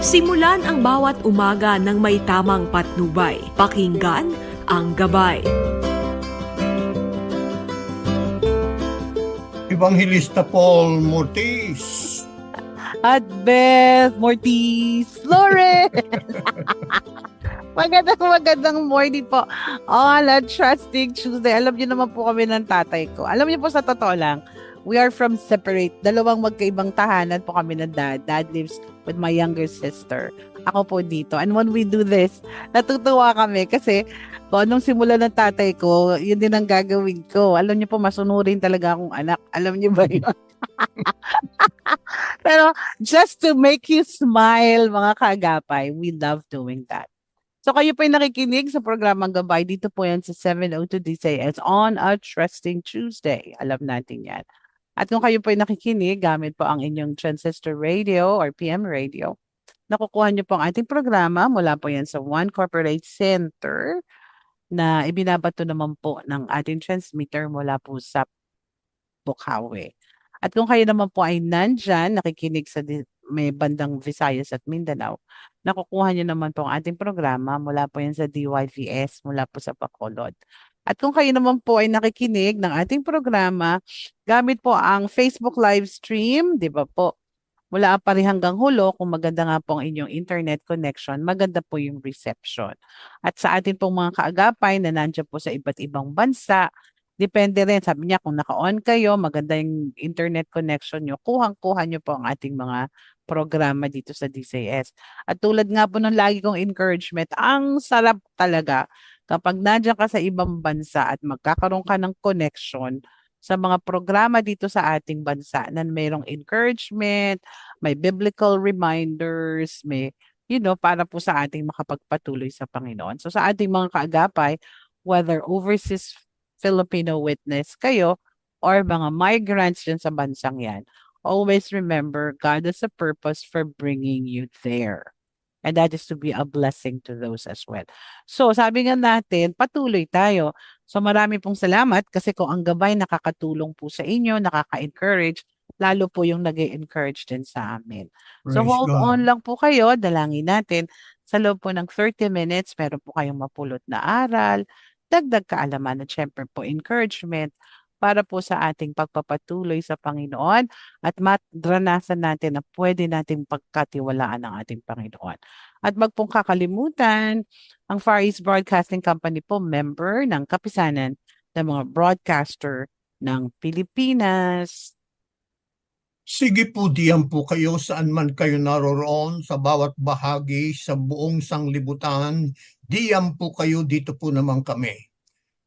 Simulan ang bawat umaga ng may tamang patnubay. Pakinggan ang gabay. Evangelista Paul Mortis. At Beth Mortis Flores. magandang magandang morning po. All at Trusting Tuesday. Alam niyo naman po kami ng tatay ko. Alam niyo po sa totoo lang, we are from separate. Dalawang magkaibang tahanan po kami ng dad. Dad lives with my younger sister. Ako po dito. And when we do this, natutuwa kami kasi kung anong simula ng tatay ko, yun din ang gagawin ko. Alam niyo po, masunurin talaga akong anak. Alam niyo ba yun? Pero just to make you smile, mga kaagapay, we love doing that. So kayo po yung nakikinig sa programang Gabay. Dito po yan sa 702 DCS on a Trusting Tuesday. Alam natin yan. At kung kayo po yung nakikinig, gamit po ang inyong transistor radio or PM radio, nakukuha niyo po ang ating programa mula po yan sa One Corporate Center na ibinabato naman po ng ating transmitter mula po sa Bukawi. At kung kayo naman po ay nandyan, nakikinig sa may bandang Visayas at Mindanao, nakukuha niyo naman po ang ating programa mula po yan sa DYVS, mula po sa Bacolod. At kung kayo naman po ay nakikinig ng ating programa, gamit po ang Facebook live stream, di ba po? Mula pari hanggang hulo, kung maganda nga po ang inyong internet connection, maganda po yung reception. At sa atin pong mga kaagapay na nandiyan po sa iba't ibang bansa, Depende rin, sabi niya, kung naka-on kayo, maganda yung internet connection nyo, kuhang-kuha nyo po ang ating mga programa dito sa DCS. At tulad nga po ng lagi kong encouragement, ang sarap talaga kapag nandiyan ka sa ibang bansa at magkakaroon ka ng connection sa mga programa dito sa ating bansa na mayroong encouragement, may biblical reminders, may, you know, para po sa ating makapagpatuloy sa Panginoon. So sa ating mga kaagapay, whether overseas Filipino witness kayo or mga migrants dyan sa bansang yan, always remember God has a purpose for bringing you there. And that is to be a blessing to those as well. So, sabi nga natin, patuloy tayo. So, marami pong salamat kasi kung ang gabay nakakatulong po sa inyo, nakaka-encourage, lalo po yung nag encourage din sa amin. Praise so, hold God. on lang po kayo. Dalangin natin. Sa loob po ng 30 minutes, meron po kayong mapulot na aral, dagdag kaalaman at syempre po encouragement para po sa ating pagpapatuloy sa Panginoon at madranasan natin na pwede nating pagkatiwalaan ng ating Panginoon. At magpong kakalimutan, ang Far East Broadcasting Company po member ng kapisanan ng mga broadcaster ng Pilipinas. Sige po diyan po kayo saan man kayo naroroon sa bawat bahagi sa buong sanglibutan. Diyan po kayo, dito po naman kami.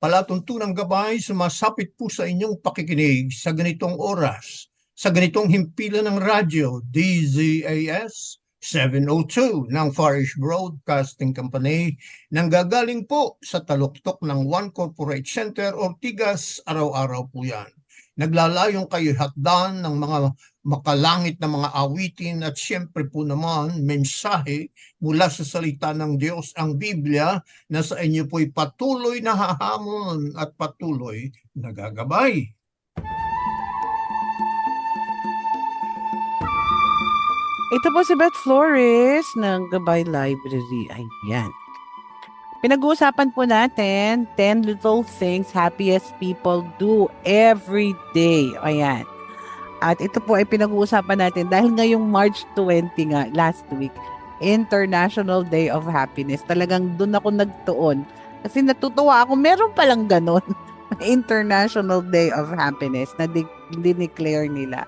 Palatuntunang gabay, sumasapit po sa inyong pakikinig sa ganitong oras, sa ganitong himpilan ng radyo, DZAS 702 ng Far Broadcasting Company nang gagaling po sa taluktok ng One Corporate Center, Ortigas, araw-araw po yan. Naglalayong kayo hatdan ng mga makalangit na mga awitin at siyempre po naman mensahe mula sa salita ng Diyos ang Biblia na sa inyo po'y patuloy na hahamon at patuloy na gagabay. Ito po si Beth Flores ng Gabay Library. Ayan. Pinag-uusapan po natin 10 little things happiest people do every day. Ayan. At ito po ay pinag-uusapan natin dahil ngayong March 20 nga, last week, International Day of Happiness. Talagang doon ako nagtuon. Kasi natutuwa ako, meron palang ganun. International Day of Happiness na di- dineclare nila.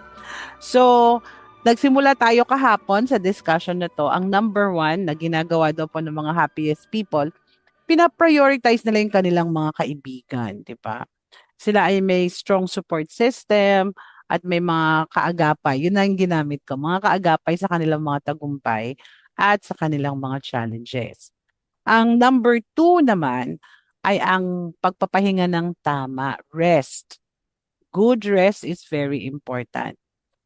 So, nagsimula tayo kahapon sa discussion na to. Ang number one na ginagawa daw po ng mga happiest people, pinaprioritize nila yung kanilang mga kaibigan, di ba? Sila ay may strong support system at may mga kaagapay. Yun na yung ginamit ko. Mga kaagapay sa kanilang mga tagumpay at sa kanilang mga challenges. Ang number two naman ay ang pagpapahinga ng tama, rest. Good rest is very important.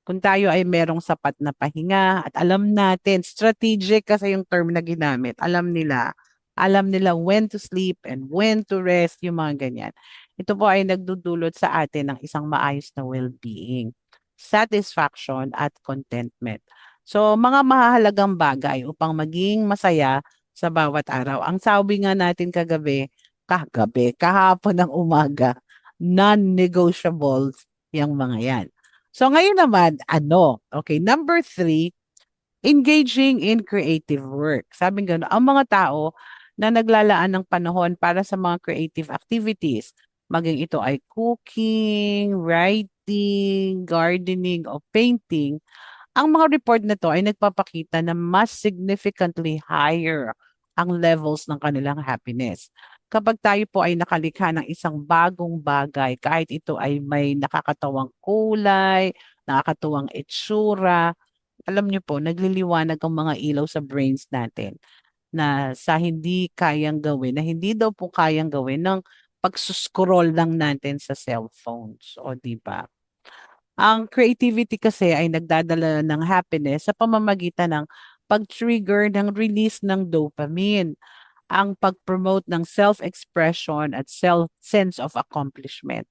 Kung tayo ay merong sapat na pahinga at alam natin, strategic kasi yung term na ginamit, alam nila, alam nila when to sleep and when to rest, yung mga ganyan. Ito po ay nagdudulot sa atin ng isang maayos na well-being, satisfaction at contentment. So, mga mahahalagang bagay upang maging masaya sa bawat araw. Ang sabi nga natin kagabi, kagabi, kahapon ng umaga, non-negotiables yung mga yan. So, ngayon naman, ano? Okay, number three, engaging in creative work. Sabi nga, ang mga tao na naglalaan ng panahon para sa mga creative activities, maging ito ay cooking, writing, gardening, o painting, ang mga report na to ay nagpapakita na mas significantly higher ang levels ng kanilang happiness. Kapag tayo po ay nakalikha ng isang bagong bagay, kahit ito ay may nakakatawang kulay, nakakatuwang itsura, alam niyo po, nagliliwanag ang mga ilaw sa brains natin na sa hindi kayang gawin, na hindi daw po kayang gawin ng pagsuscroll lang natin sa cellphones. O di ba? Ang creativity kasi ay nagdadala ng happiness sa pamamagitan ng pag-trigger ng release ng dopamine, ang pag-promote ng self-expression at self sense of accomplishment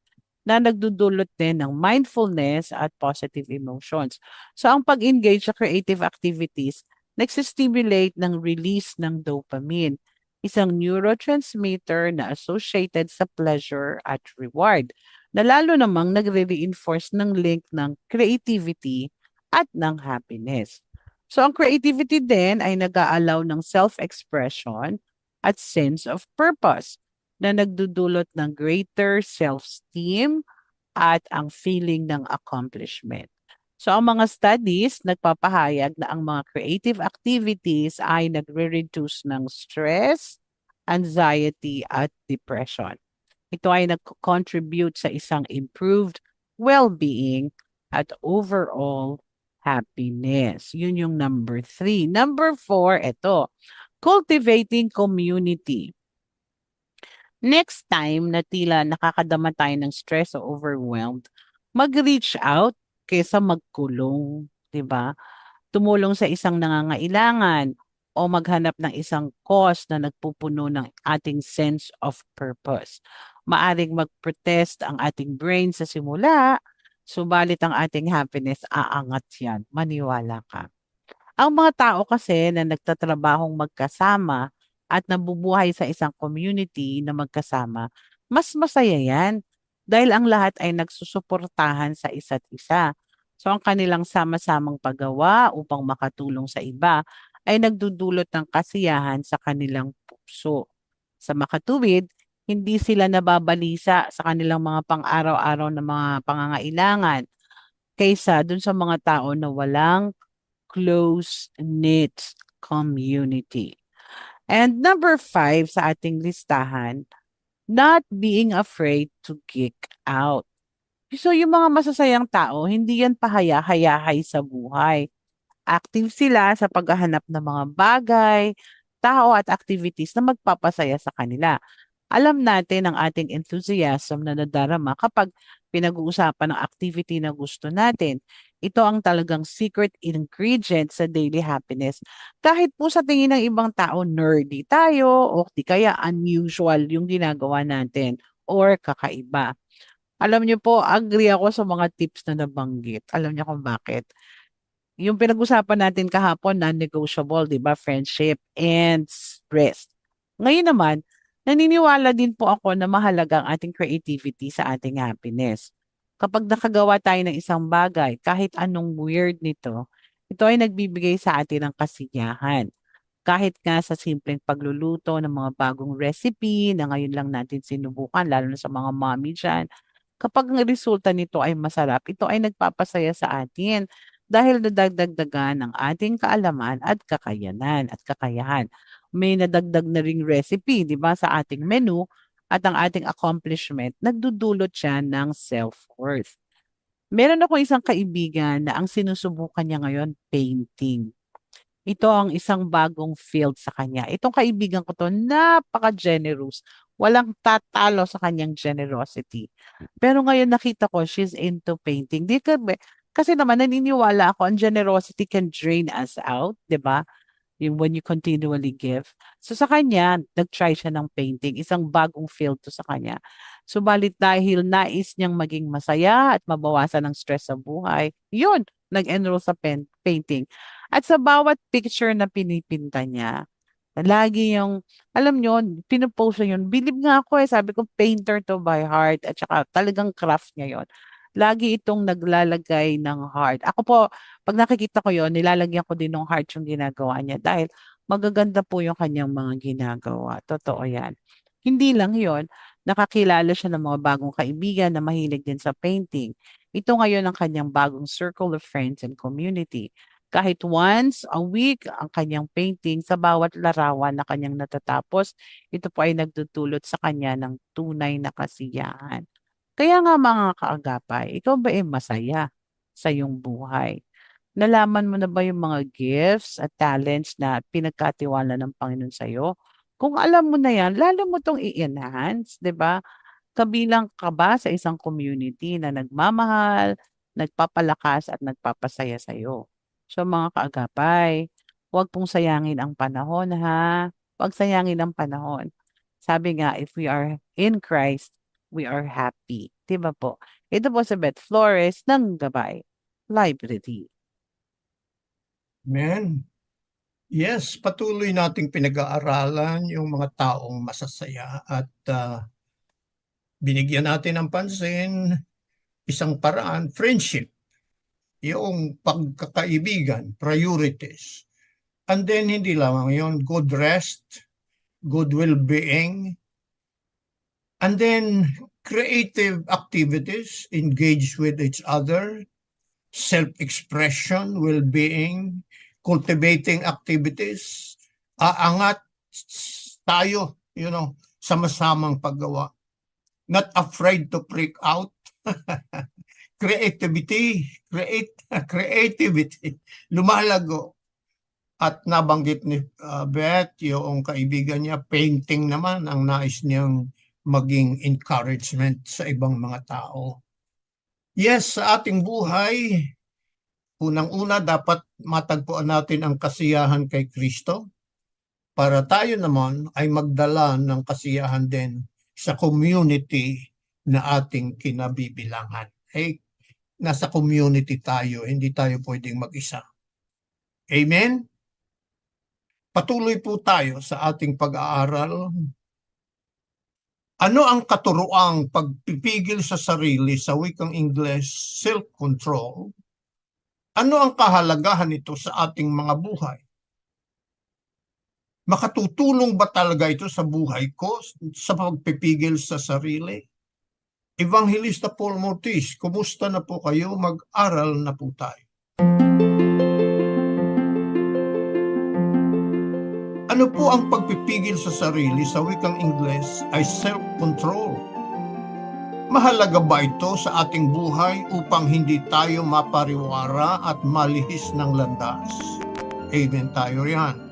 na nagdudulot din ng mindfulness at positive emotions. So ang pag-engage sa creative activities, nagsistimulate ng release ng dopamine, isang neurotransmitter na associated sa pleasure at reward, na lalo namang nagre-reinforce ng link ng creativity at ng happiness. So ang creativity din ay nag-aalaw ng self-expression at sense of purpose na nagdudulot ng greater self-esteem at ang feeling ng accomplishment. So ang mga studies nagpapahayag na ang mga creative activities ay nagre-reduce ng stress, anxiety at depression. Ito ay nag-contribute sa isang improved well-being at overall happiness. Yun yung number three. Number four, ito, cultivating community. Next time na tila nakakadama tayo ng stress o overwhelmed, mag-reach out kaysa magkulong, 'di ba? Tumulong sa isang nangangailangan o maghanap ng isang cause na nagpupuno ng ating sense of purpose. Maaring mag-protest ang ating brain sa simula, subalit ang ating happiness aangat yan. Maniwala ka. Ang mga tao kasi na nagtatrabahong magkasama at nabubuhay sa isang community na magkasama, mas masaya yan dahil ang lahat ay nagsusuportahan sa isa't isa. So ang kanilang sama-samang paggawa upang makatulong sa iba ay nagdudulot ng kasiyahan sa kanilang puso. Sa makatuwid, hindi sila nababalisa sa kanilang mga pang-araw-araw na mga pangangailangan kaysa dun sa mga tao na walang close-knit community. And number five sa ating listahan, not being afraid to geek out. So yung mga masasayang tao, hindi yan pahaya-hayahay sa buhay. Active sila sa paghahanap ng mga bagay, tao at activities na magpapasaya sa kanila. Alam natin ang ating enthusiasm na nadarama kapag pinag-uusapan ng activity na gusto natin. Ito ang talagang secret ingredient sa daily happiness. Kahit po sa tingin ng ibang tao, nerdy tayo o di kaya unusual yung ginagawa natin or kakaiba. Alam niyo po, agree ako sa mga tips na nabanggit. Alam niyo kung bakit. Yung pinag-usapan natin kahapon, non-negotiable, di ba? Friendship and rest. Ngayon naman, naniniwala din po ako na mahalaga ang ating creativity sa ating happiness. Kapag nakagawa tayo ng isang bagay, kahit anong weird nito, ito ay nagbibigay sa atin ng kasiyahan. Kahit nga sa simpleng pagluluto ng mga bagong recipe na ngayon lang natin sinubukan, lalo na sa mga mommy dyan, kapag ang resulta nito ay masarap, ito ay nagpapasaya sa atin dahil nadagdagdagan ng ating kaalaman at kakayanan at kakayahan. May nadagdag na ring recipe, di ba, sa ating menu at ang ating accomplishment, nagdudulot siya ng self-worth. Meron ako isang kaibigan na ang sinusubukan niya ngayon, painting. Ito ang isang bagong field sa kanya. Itong kaibigan ko to, napaka-generous. Walang tatalo sa kanyang generosity. Pero ngayon nakita ko, she's into painting. Di ka, kasi naman naniniwala ako, ang generosity can drain us out, di ba? Yung when you continually give. So sa kanya, nag-try siya ng painting. Isang bagong field to sa kanya. Subalit dahil nais niyang maging masaya at mabawasan ng stress sa buhay, yun, nag-enroll sa pen painting. At sa bawat picture na pinipinta niya, lagi yung, alam nyo, pinupost niya yun. Believe nga ako eh, sabi ko, painter to by heart at saka talagang craft niya yon. Lagi itong naglalagay ng heart. Ako po, pag nakikita ko yon, nilalagyan ko din ng heart yung ginagawa niya dahil magaganda po yung kanyang mga ginagawa. Totoo yan. Hindi lang yon, nakakilala siya ng mga bagong kaibigan na mahilig din sa painting. Ito ngayon ang kanyang bagong circle of friends and community. Kahit once a week ang kanyang painting sa bawat larawan na kanyang natatapos, ito po ay nagdudulot sa kanya ng tunay na kasiyahan. Kaya nga mga kaagapay, ikaw ba ay masaya sa iyong buhay? Nalaman mo na ba yung mga gifts at talents na pinagkatiwala ng Panginoon sa iyo? Kung alam mo na yan, lalo mo itong i-enhance, di ba? Kabilang ka ba sa isang community na nagmamahal, nagpapalakas at nagpapasaya sa iyo? So mga kaagapay, huwag pong sayangin ang panahon ha. Huwag sayangin ang panahon. Sabi nga, if we are in Christ, we are happy. Diba po? Ito po sa Beth Flores ng Gabay Library. Amen. Yes, patuloy nating pinag-aaralan yung mga taong masasaya at ah, binigyan natin ng pansin isang paraan, friendship, yung pagkakaibigan, priorities. And then hindi lamang yun, good rest, good well-being, and then creative activities, engage with each other, self-expression, well-being, cultivating activities, aangat tayo, you know, sama-samang paggawa. Not afraid to freak out. creativity, create, creativity, lumalago. At nabanggit ni uh, Beth, yung kaibigan niya, painting naman ang nais niyang maging encouragement sa ibang mga tao. Yes, sa ating buhay, unang-una dapat matagpuan natin ang kasiyahan kay Kristo para tayo naman ay magdala ng kasiyahan din sa community na ating kinabibilangan. Hey, nasa community tayo, hindi tayo pwedeng mag-isa. Amen? Patuloy po tayo sa ating pag-aaral. Ano ang katuroang pagpipigil sa sarili sa wikang English, self-control? Ano ang kahalagahan nito sa ating mga buhay? Makatutulong ba talaga ito sa buhay ko sa pagpipigil sa sarili? Evangelista Paul Mortis, kumusta na po kayo? Mag-aral na po tayo. Ano po ang pagpipigil sa sarili sa wikang Ingles ay self-control. Mahalaga ba ito sa ating buhay upang hindi tayo mapariwara at malihis ng landas? Amen tayo yan.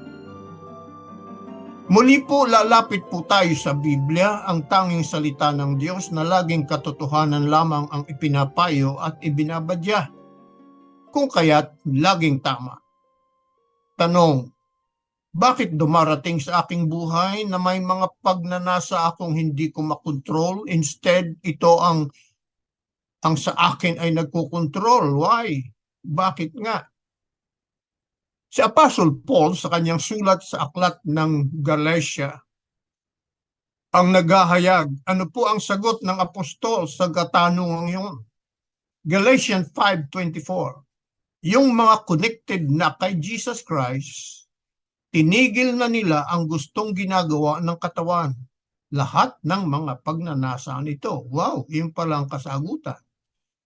Muli po lalapit po tayo sa Biblia, ang tanging salita ng Diyos na laging katotohanan lamang ang ipinapayo at ibinabadya. Kung kaya't laging tama. Tanong, bakit dumarating sa aking buhay na may mga pagnanasa akong hindi ko makontrol? Instead, ito ang ang sa akin ay nagkokontrol. Why? Bakit nga? Si Apostle Paul sa kanyang sulat sa aklat ng Galatia ang naghahayag. Ano po ang sagot ng apostol sa katanungang yun? Galatians 5.24 Yung mga connected na kay Jesus Christ, tinigil na nila ang gustong ginagawa ng katawan. Lahat ng mga pagnanasa nito. Wow, yun pala ang kasagutan.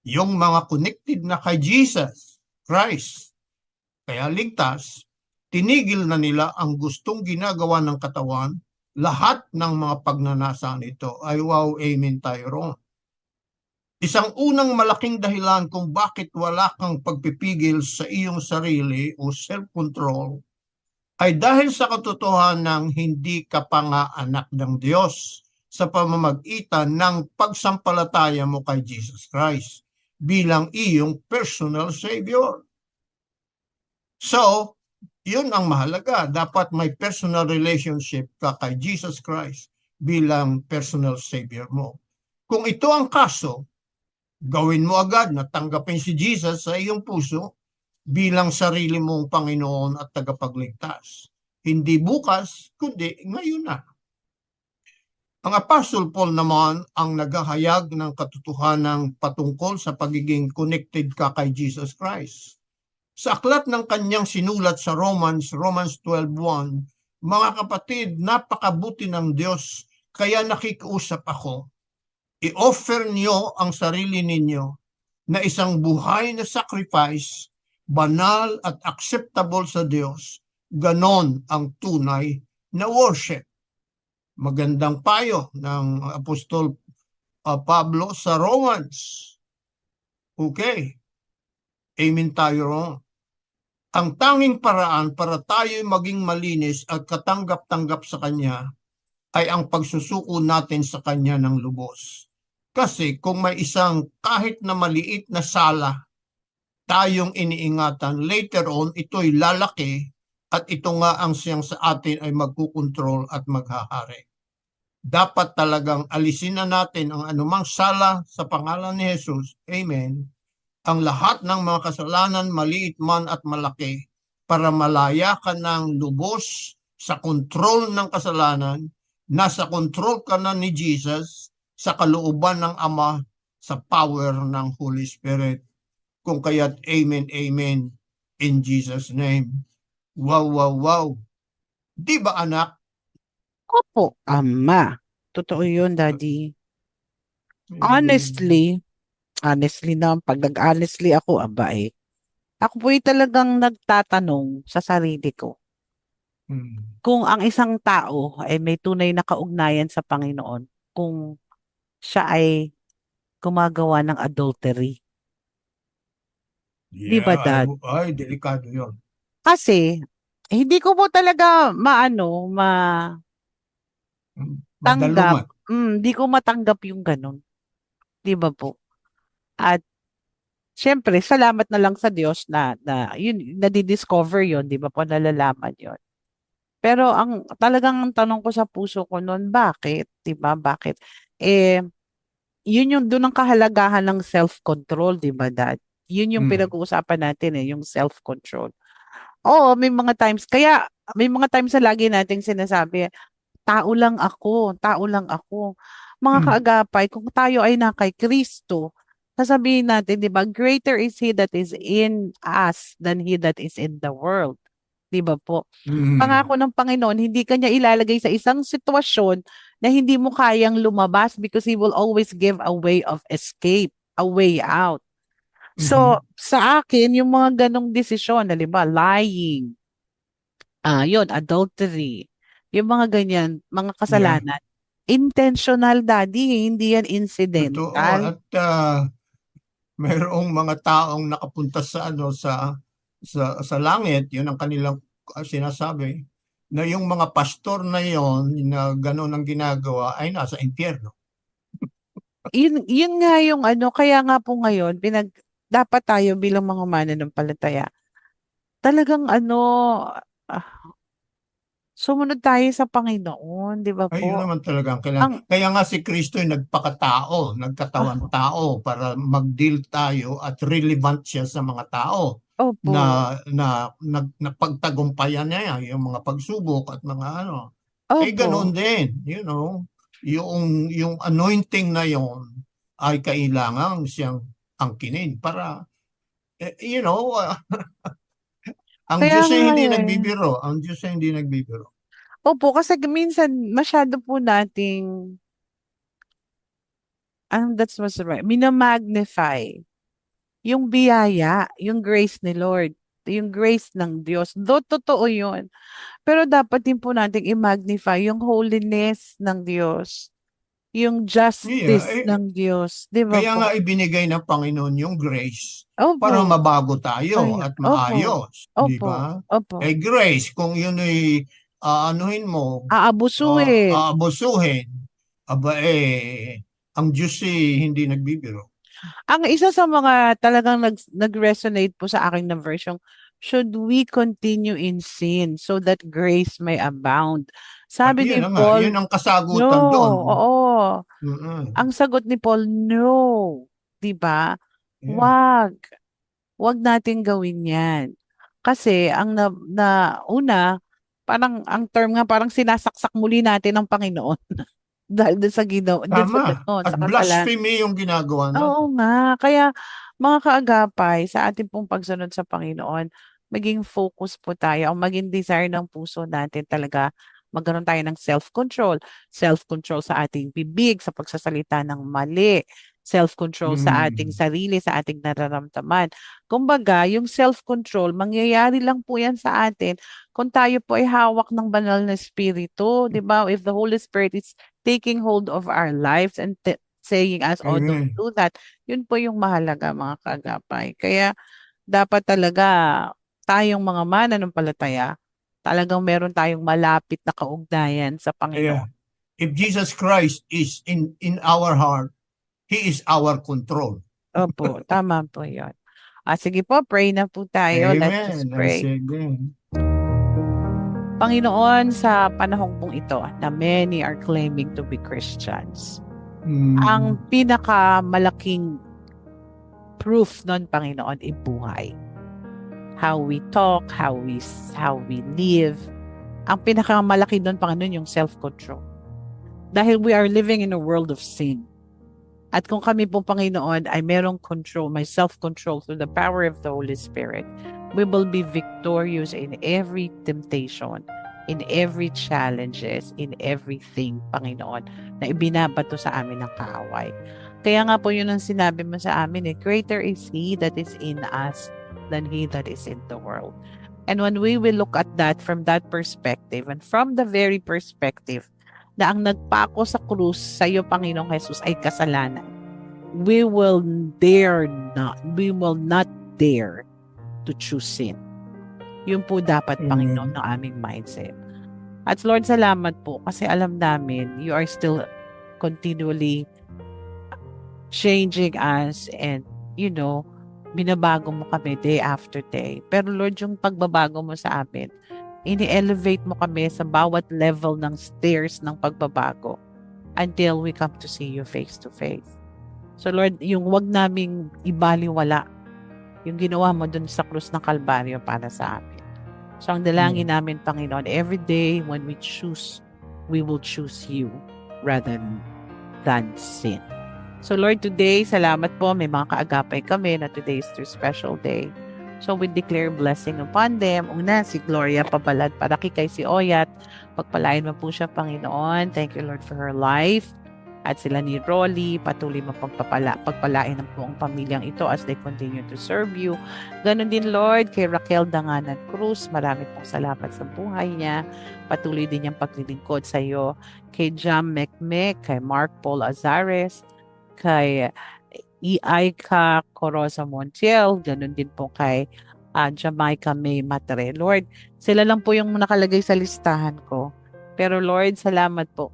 Yung mga connected na kay Jesus Christ, kaya ligtas, tinigil na nila ang gustong ginagawa ng katawan, lahat ng mga pagnanasa nito. Ay wow, amen tayo ron. Isang unang malaking dahilan kung bakit wala kang pagpipigil sa iyong sarili o self-control ay dahil sa katotohanan ng hindi ka pa nga anak ng Diyos sa pamamagitan ng pagsampalataya mo kay Jesus Christ bilang iyong personal Savior. So, yun ang mahalaga. Dapat may personal relationship ka kay Jesus Christ bilang personal Savior mo. Kung ito ang kaso, gawin mo agad na tanggapin si Jesus sa iyong puso bilang sarili mong Panginoon at tagapagligtas. Hindi bukas, kundi ngayon na. Ang Apostle Paul naman ang naghahayag ng katotohanan patungkol sa pagiging connected ka kay Jesus Christ. Sa aklat ng kanyang sinulat sa Romans, Romans 12.1, mga kapatid, napakabuti ng Diyos, kaya nakikiusap ako. I-offer niyo ang sarili ninyo na isang buhay na sacrifice, banal at acceptable sa Diyos. Ganon ang tunay na worship. Magandang payo ng Apostol uh, Pablo sa Romans. Okay. Amen tayo ron. Ang tanging paraan para tayo maging malinis at katanggap-tanggap sa Kanya ay ang pagsusuko natin sa Kanya ng lubos. Kasi kung may isang kahit na maliit na sala tayong iniingatan, later on ito'y lalaki at ito nga ang siyang sa atin ay magkukontrol at maghahari. Dapat talagang alisin na natin ang anumang sala sa pangalan ni Jesus. Amen. Ang lahat ng mga kasalanan, maliit man at malaki, para malaya ka ng lubos sa kontrol ng kasalanan, nasa kontrol ka na ni Jesus sa kalooban ng Ama sa power ng Holy Spirit. Kung kaya't amen, amen in Jesus' name. Wow, wow, wow. Di ba anak? Opo, ama. Totoo yun, Daddy. Honestly, honestly na, pag nag-honestly ako, aba eh, ako po'y talagang nagtatanong sa sarili ko Hmm. kung ang isang tao ay may tunay na kaugnayan sa Panginoon, kung siya ay gumagawa ng adultery. Di ba, Yeah, Dad? Ay, ay, delikado yun. Kasi, hindi ko po talaga maano, ma, Madaluman. mm, hindi ko matanggap yung ganun. Di ba po? At, syempre, salamat na lang sa Diyos na, na yun, nadidiscover yun, di ba po, nalalaman yun. Pero ang talagang ang tanong ko sa puso ko noon, bakit? 'Di ba? Bakit? Eh yun yung doon ang kahalagahan ng self-control, 'di ba, Dad? Yun yung Mm. pinag-uusapan natin eh, yung self-control. Oo, may mga times kaya may mga times na lagi nating sinasabi, tao lang ako, tao lang ako. Mga Mm. kaagapay, kung tayo ay na kay Kristo, sasabihin natin, 'di ba, greater is he that is in us than he that is in the world. 'Di ba po? Mm. pangako ng Panginoon, hindi kanya ilalagay sa isang sitwasyon na hindi mo kayang lumabas because He will always give a way of escape, a way out. So, sa akin, yung mga ganong desisyon, halimbawa, lying, ah, yun, adultery, yung mga ganyan, mga kasalanan, intentional, daddy, hindi yan Totoo. incidental. At ah, mayroong mga taong nakapunta sa ano sa sa sa langit, yun ang kanilang ah, sinasabi na yung mga pastor na yon na gano'n ang ginagawa ay nasa impyerno. Yun, yun nga yung ano, kaya nga po ngayon, pinag, dapat tayo bilang mga mananampalataya, talagang ano, ah, sumunod tayo sa Panginoon, di ba po? naman talaga ang kailangan. Ang- Kaya nga si Kristo ay nagpakatao, nagkatawan tao para mag-deal tayo at relevant siya sa mga tao Opo. na na nag napagtagumpayan niya yung mga pagsubok at mga ano. Opo. Eh ganoon din, you know, yung yung anointing na yon ay kailangan siyang angkinin para eh, you know, ang Kaya Diyos ay hindi eh. nagbibiro, ang Diyos ay hindi nagbibiro. Opo, kasi minsan masyado po nating, ano that's what's right, minamagnify yung biyaya, yung grace ni Lord, yung grace ng Diyos. Do totoo yun. Pero dapat din po nating i-magnify yung holiness ng Diyos, yung justice Yeah, eh, ng Diyos. Di ba Kaya po? nga ibinigay ng Panginoon yung grace Opo, para mabago tayo Ay, at opo. maayos, di ba? opo. Eh grace, kung yun ay aanuhin mo, Aabusuhin. ah, aabusuhin, aba eh, ang Diyos eh, hindi nagbibiro. Ang isa sa mga talagang nag, nag-resonate po sa akin na version, should we continue in sin so that grace may abound? Sabi ni Yun na nga, Paul, yun ang kasagutan no, doon. oo. Mm-mm. Ang sagot ni Paul, no. 'Di ba? Yeah. Wag. Huwag nating gawin yan. Kasi ang na, na una, parang ang term nga parang sinasaksak muli natin ang Panginoon. Dahil dun sa ginawa, dun sa Tama. ganon, At sa blasphemy yung ginagawa natin. Oo nga. Kaya mga kaagapay, sa ating pong pagsunod sa Panginoon, maging focus po tayo, ang maging desire ng puso natin talaga, magkaroon tayo ng self-control. Self-control sa ating bibig, sa pagsasalita ng mali. Self-control sa ating Mm. sarili, sa ating nararamdaman. Kumbaga, yung self-control, mangyayari lang po yan sa atin kung tayo po ay hawak ng banal na espiritu, di ba? If the Holy Spirit is taking hold of our lives and saying us, oh, don't Amen. do that, yun po yung mahalaga mga kaagapay. Kaya dapat talaga tayong mga mananampalataya, talagang meron tayong malapit na kaugnayan sa Panginoon. if Jesus Christ is in in our heart, He is our control. Opo, tama po yun. Ah, sige po, pray na po tayo. Let's just Amen. pray. Panginoon, sa panahong pong ito na many are claiming to be Christians, Mm. ang pinakamalaking proof nun, Panginoon, ay buhay. How we talk, how we how we live. Ang pinakamalaki nun, Panginoon, yung self-control. Dahil we are living in a world of sin. At kung kami po, Panginoon, ay merong control, may self-control through the power of the Holy Spirit, we will be victorious in every temptation, in every challenges, in everything, Panginoon, na ibinabato sa amin ng kaaway. Kaya nga po yun ang sinabi mo sa amin eh, greater is He that is in us than He that is in the world. And when we will look at that from that perspective and from the very perspective na ang nagpako sa krus sa iyo, Panginoong Jesus, ay kasalanan, we will dare not, we will not dare to choose sin. Yun po dapat. Panginoon, ng aming mindset. At Lord, salamat po kasi alam namin you are still continually changing us and, you know, binabago mo kami day after day. Pero Lord, yung pagbabago mo sa amin, ini-elevate mo kami sa bawat level ng stairs ng pagbabago until we come to see you face to face. So Lord, yung wag naming ibaliwala yung ginawa mo dun sa krus ng Kalbaryo para sa amin. So ang dalangin namin, Panginoon, every day when we choose, we will choose you rather than sin. So Lord, today, salamat po. May mga kaagapay kami na today is their special day. So we declare blessing upon them. Una, si Gloria Pabalad para kay si Oyat. Pagpalain mo po siya, Panginoon. Thank you, Lord, for her life. At sila ni Rolly, patuloy mo pagpapala, pagpalain ng buong pamilyang ito as they continue to serve you. Ganon din, Lord, kay Raquel Danganan Cruz. Marami pong salamat sa buhay niya. Patuloy din niyang paglilingkod sa iyo. Kay Jam Mekmek, kay Mark Paul Azares, kay Iaika Corosa Montiel, ganun din po kay ah, Jamaica May Matre. Lord, sila lang po yung nakalagay sa listahan ko. Pero Lord, salamat po.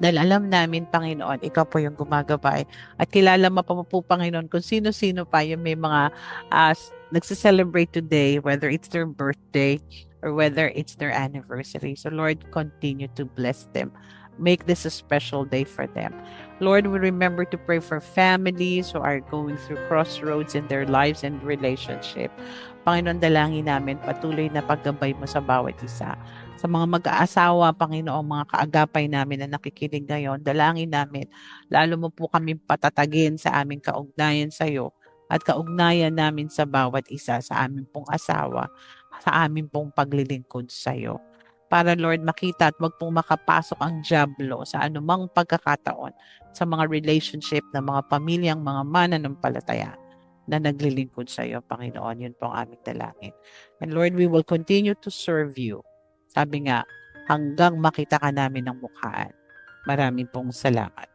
Dahil alam namin, Panginoon, ikaw po yung gumagabay. At kilala mo po, Panginoon, kung sino-sino pa yung may mga uh, nagsiselebrate today, whether it's their birthday or whether it's their anniversary. So Lord, continue to bless them. Make this a special day for them. Lord, we remember to pray for families who are going through crossroads in their lives and relationship. Panginoon, dalangin namin patuloy na paggabay mo sa bawat isa. Sa mga mag-aasawa, Panginoon, mga kaagapay namin na nakikinig ngayon, dalangin namin, lalo mo po kami patatagin sa aming kaugnayan sa iyo at kaugnayan namin sa bawat isa, sa aming pong asawa, sa aming pong paglilingkod sa iyo. Para Lord, makita at wag pong makapasok ang jablo sa anumang pagkakataon sa mga relationship ng mga pamilyang mga mananampalataya na naglilingkod sa iyo, Panginoon. Yun po ang aming dalangin. And Lord, we will continue to serve you. Sabi nga, hanggang makita ka namin ng mukhaan. Maraming pong salamat.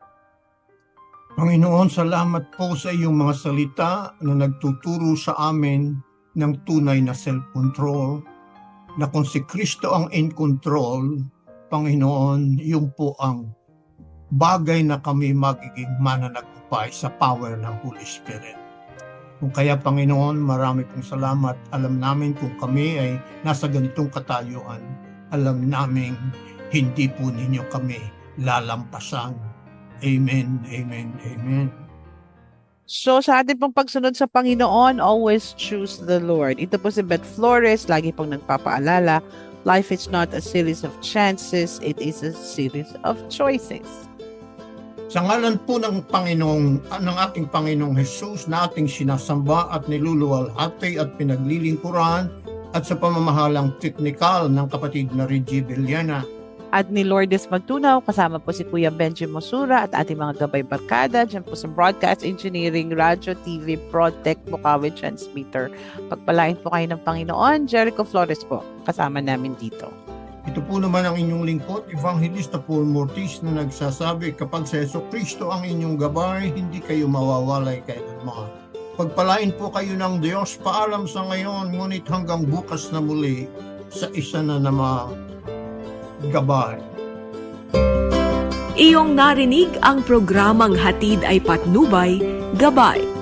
Panginoon, salamat po sa iyong mga salita na nagtuturo sa amin ng tunay na self-control, na kung si Kristo ang in control, Panginoon, yun po ang bagay na kami magiging mananagumpay sa power ng Holy Spirit. Kung kaya, Panginoon, marami pong salamat. Alam namin kung kami ay nasa ganitong katayuan, alam namin hindi po ninyo kami lalampasan. Amen, amen, amen. So sa ating pong pagsunod sa Panginoon, always choose the Lord. Ito po si Beth Flores, lagi pong nagpapaalala, life is not a series of chances, it is a series of choices. Sa ngalan po ng Panginoong, ah, ng ating Panginoong Jesus na ating sinasamba at niluluwalhati at pinaglilingkuran at sa pamamahalang teknikal ng kapatid na Reggie Villena. At ni Lourdes Magtunaw, kasama po si Kuya Benji Mosura at ating mga gabay barkada, dyan po sa Broadcast Engineering, Radio, TV, Broadtech, Bukawi Transmitter. Pagpalain po kayo ng Panginoon, Jericho Flores po, kasama namin dito. Ito po naman ang inyong lingkod, Evangelista Paul Mortis na nagsasabi, kapag sa Yeso Kristo ang inyong gabay, hindi kayo mawawalay kailanman. Pagpalain po kayo ng Diyos, paalam sa ngayon, ngunit hanggang bukas na muli sa isa na namang gabay. Iyong narinig ang programang Hatid ay Patnubay, Gabay.